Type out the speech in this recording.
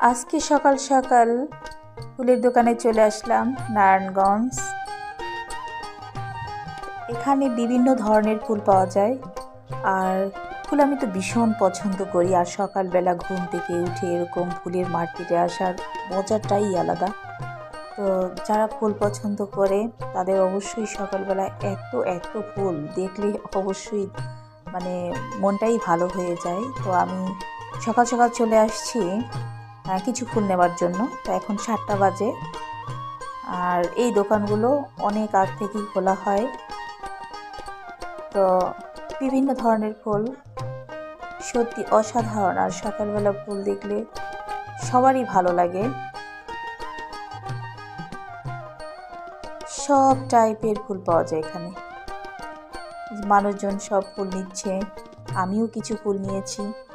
আজকে সকাল সকাল ফুলের দোকানে চলে আসলাম, নারায়ণগঞ্জ। এখানে বিভিন্ন ধরনের ফুল পাওয়া যায়। আর ফুল আমি তো ভীষণ পছন্দ করি। আর সকালবেলা ঘুম থেকে উঠে এরকম ফুলের মার্কেটে আসার মজাটাই আলাদা। তো যারা ফুল পছন্দ করে, তাদের অবশ্যই সকালবেলা এত এত ফুল দেখলে অবশ্যই মানে মনটাই ভালো হয়ে যায়। তো আমি সকাল সকাল চলে আসছি। আহ, কিছু ফুল নেওয়ার জন্য। তো এখন সাতটা বাজে। আর এই দোকানগুলো অনেক আগ থেকেই খোলা হয়। তো বিভিন্ন ধরনের ফুল। সত্যি অসাধারণ। আর সকালবেলা ফুল দেখলে সবারই ভালো লাগে। সব টাইপের ফুল পাওয়া যায় এখানে। মানুষজন সব ফুল নিচ্ছে। আমিও কিছু ফুল নিয়েছি।